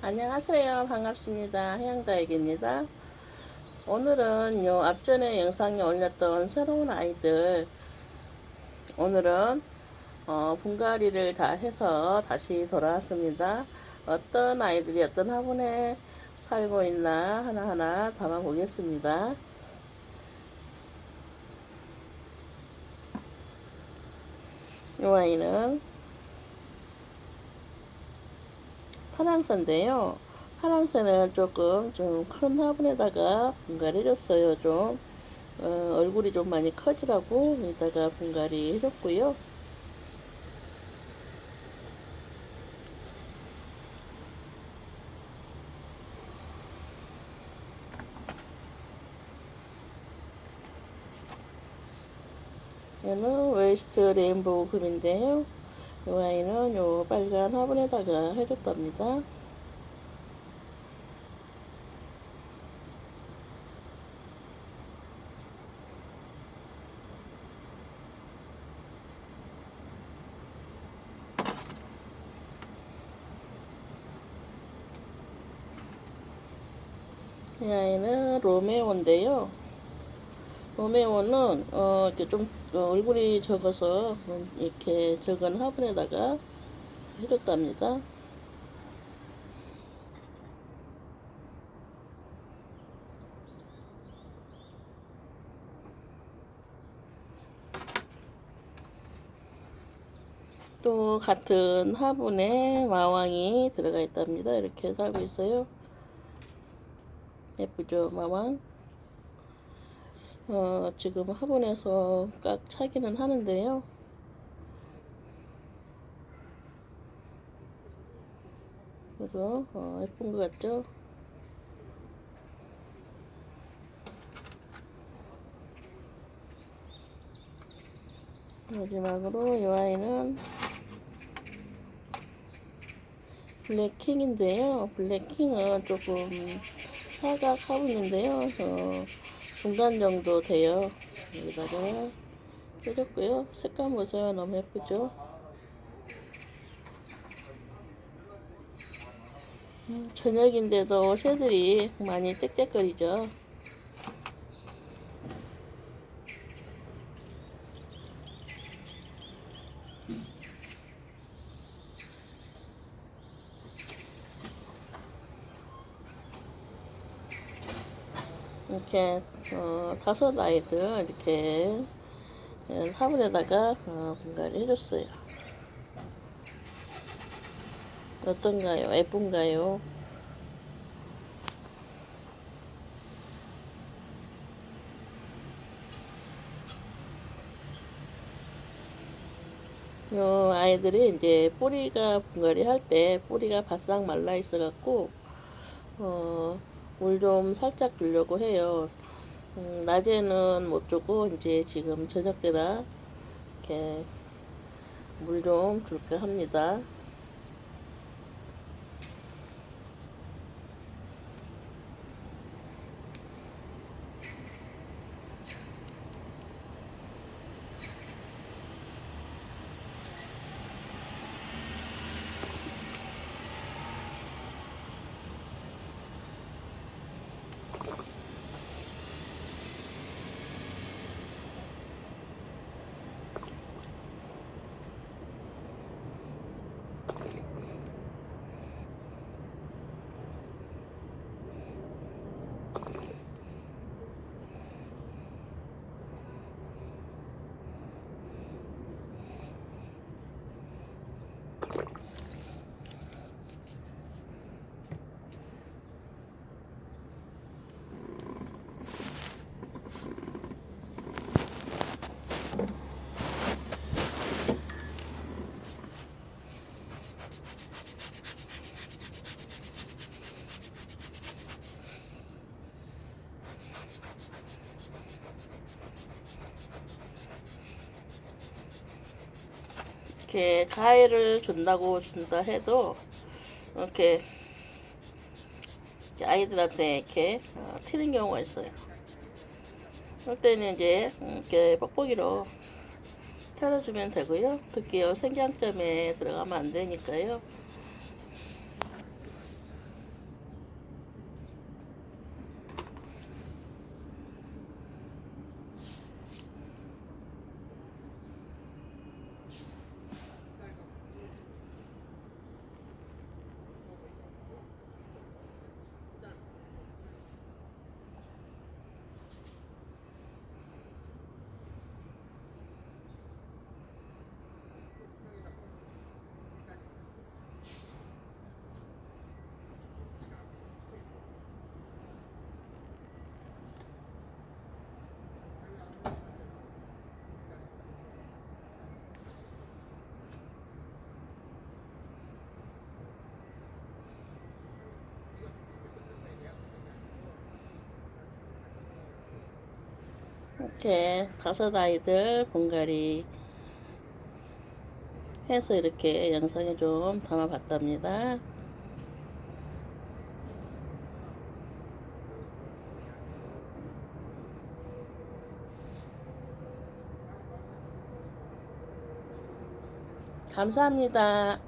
안녕하세요. 반갑습니다. 해양다육입니다. 오늘은 요 앞전에 영상에 올렸던 새로운 아이들 오늘은 어, 분갈이를 다 해서 다시 돌아왔습니다. 어떤 아이들이 어떤 화분에 살고 있나 하나하나 담아 보겠습니다. 요 아이는 파랑새인데요. 파랑새는 조금 좀 큰 화분에다가 분갈이 해줬어요. 좀 어, 얼굴이 좀 많이 커지라고 여기다가 분갈이 해줬고요. 얘는 웨스트 레인보우 금인데요. 이 아이는 요 빨간 화분에다가 해줬답니다. 이 아이는 로메오인데요. 로메오는 어 이렇게 좀 어, 얼굴이 적어서 음, 이렇게 적은 화분에다가 해줬답니다. 또 같은 화분에 마왕이 들어가 있답니다. 이렇게 살고 있어요. 예쁘죠, 마왕? 어, 지금 화분에서 깍 차기는 하는데요. 그래서 어, 예쁜 것 같죠? 마지막으로 이 아이는 블랙킹인데요. 블랙킹은 조금 사각 화분인데요. 어, 중간 정도 돼요. 여기다가 해줬고요. 색감 보세요. 너무 예쁘죠? 음, 저녁인데도 새들이 많이 짹짹거리죠. 이렇게 어, 다섯 아이들 이렇게 예, 화분에다가 어, 분갈이 해줬어요. 어떤가요? 예쁜가요? 요 아이들이 이제 뿌리가 분갈이 할 때 뿌리가 바싹 말라 있어 갖고 어, 물 좀 살짝 주려고 해요. 음, 낮에는 못 주고 이제 지금 저녁 때라 이렇게 물 좀 줄까 합니다. 이렇게 가해를 준다고 준다 해도 이렇게 아이들한테 이렇게 어, 튀는 경우가 있어요. 그럴 때는 이제 이렇게 뻑뻑이로 털어주면 되고요. 특히 요 생장점에 들어가면 안 되니까요. 이렇게 다섯 아이들 분갈이 해서 이렇게 영상에 좀 담아봤답니다. 감사합니다.